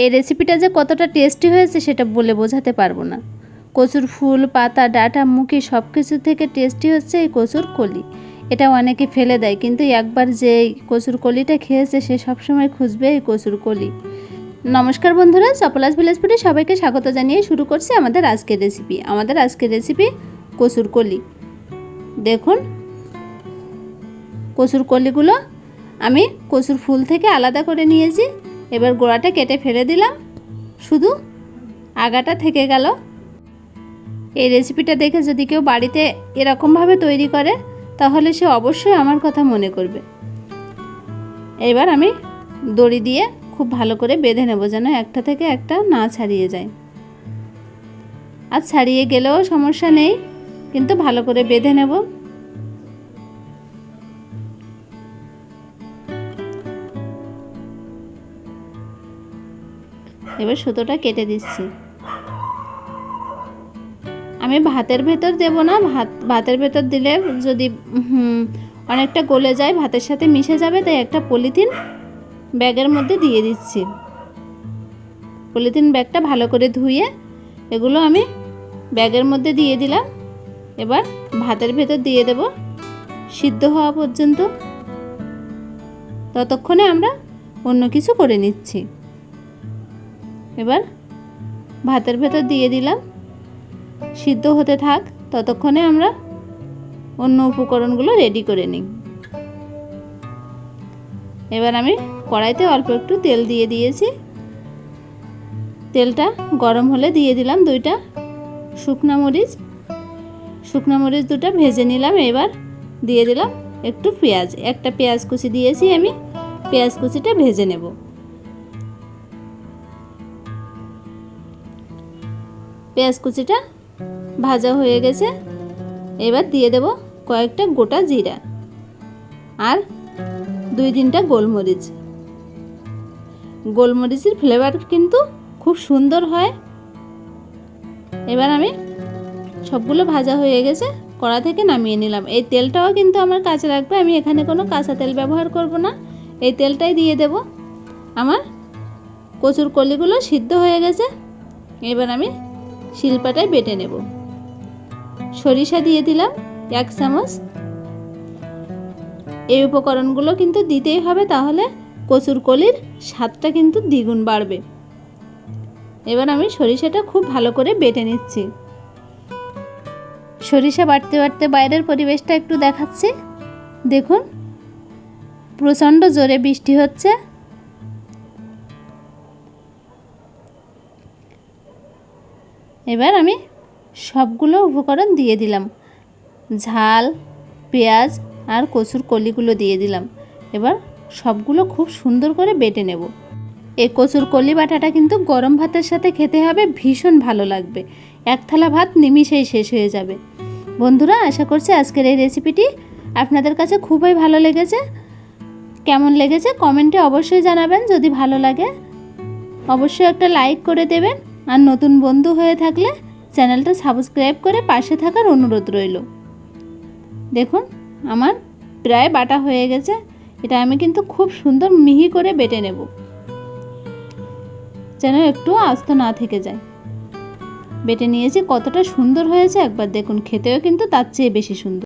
এই রেসিপিটা যে কতটা টেস্টি হয়েছে সেটা বলে বোঝাতে পারব না। কচুর ফুল, পাতা, ডাঁটা, মুখি সব কিছু থেকে টেস্টি হচ্ছে এই কচুর কলি। এটা অনেকে ফেলে দেয়, কিন্তু একবার যে কচুর কলিটা খেয়েছে সে সবসময় খুঁজবে এই কচুর কলি। নমস্কার বন্ধুরা ভিলেজ ফুডে সবাইকে স্বাগত জানিয়ে শুরু করছি আমাদের আজকের রেসিপি আমাদের আজকের রেসিপি কচুর কলি। দেখুন, কচুর কলিগুলো আমি কচুর ফুল থেকে আলাদা করে নিয়েছি। এবার গোড়াটা কেটে ফেলে দিলাম। শুধু আগাটা থেকে গেল। এই রেসিপিটা দেখে যদি কেউ বাড়িতে এরকমভাবে তৈরি করে, তাহলে সে অবশ্যই আমার কথা মনে করবে। এবার আমি দড়ি দিয়ে খুব ভালো করে বেঁধে নেব যেন একটা থেকে একটা না ছাড়িয়ে যায়। আর ছাড়িয়ে গেলেও সমস্যা নেই, কিন্তু ভালো করে বেঁধে নেব। এবার সুতোটা কেটে দিচ্ছি। আমি ভাতের ভেতর দেব না, ভাত, ভাতের ভেতর দিলে যদি অনেকটা গলে যায়, ভাতের সাথে মিশে যাবে, তাই একটা পলিথিন ব্যাগের মধ্যে দিয়ে দিচ্ছি। পলিথিন ব্যাগটা ভালো করে ধুয়ে এগুলো আমি ব্যাগের মধ্যে দিয়ে দিলাম। এবার ভাতের ভেতর দিয়ে দেব। সিদ্ধ হওয়া পর্যন্ত। ততক্ষণে আমরা অন্য কিছু করে নিচ্ছি। এবার ভাতের ভেতর দিয়ে দিলাম। সিদ্ধ হতে থাক, ততক্ষণে আমরা অন্য উপকরণগুলো রেডি করে নিই। এবার আমি কড়াইতে অল্প একটু তেল দিয়ে দিয়েছি। তেলটা গরম হলে দিয়ে দিলাম দুইটা শুকনা মরিচ। শুকনা মরিচ দুটো ভেজে নিলাম, এবার দিয়ে দিলাম একটু পেঁয়াজ। একটা পেঁয়াজ কুচি দিয়েছি আমি, পেঁয়াজ কুচিটা ভেজে নেব। পেঁয়াজ কুচিটা ভাজা হয়ে গেছে। এবার দিয়ে দেব কয়েকটা গোটা জিরা আর দুই তিনটা গোলমরিচ। গোলমরিচের ফ্লেভার কিন্তু খুব সুন্দর হয়। এবার আমি সবগুলো ভাজা হয়ে গেছে, কড়া থেকে নামিয়ে নিলাম। এই তেলটাও কিন্তু আমার কাছে রাখবে, আমি এখানে কোনো কাঁচা তেল ব্যবহার করব না। এই তেলটাই দিয়ে দেব। আমার কচুর কলিগুলো সিদ্ধ হয়ে গেছে। এবার আমি শিলপাটায় বেটে নেব। সরিষা দিয়ে দিলাম এক চামচ। এই উপকরণগুলো কিন্তু দিতেই হবে, তাহলে কচুর কলির স্বাদটা কিন্তু দ্বিগুণ বাড়বে। এবার আমি সরিষাটা খুব ভালো করে বেটে নিচ্ছি। সরিষা বাড়তে বাড়তে বাইরের পরিবেশটা একটু দেখাচ্ছি। দেখুন, প্রচণ্ড জোরে বৃষ্টি হচ্ছে। এবার আমি সবগুলো উপকরণ দিয়ে দিলাম। ঝাল, পেঁয়াজ আর কচুর কলিগুলো দিয়ে দিলাম। এবার সবগুলো খুব সুন্দর করে বেটে নেব। এই কচুর কলি বাটাটা কিন্তু গরম ভাতের সাথে খেতে হবে, ভীষণ ভালো লাগবে। এক থালা ভাত নিমিষেই শেষ হয়ে যাবে। বন্ধুরা, আশা করছি আজকের এই রেসিপিটি আপনাদের কাছে খুবই ভালো লেগেছে। কেমন লেগেছে কমেন্টে অবশ্যই জানাবেন, যদি ভালো লাগে অবশ্যই একটা লাইক করে দেবেন। আর নতুন বন্ধু হয়ে থাকলে চ্যানেলটা সাবস্ক্রাইব করে পাশে থাকার অনুরোধ রইল। দেখুন, আমার প্রায় বাটা হয়ে গেছে। এটা আমি কিন্তু খুব সুন্দর মিহি করে বেটে নেব। যেন একটু আস্ত না থেকে যায়। বেটে নিয়েছি, কতটা সুন্দর হয়েছে। একবার দেখুন, খেতেও কিন্তু তার চেয়ে বেশি সুন্দর।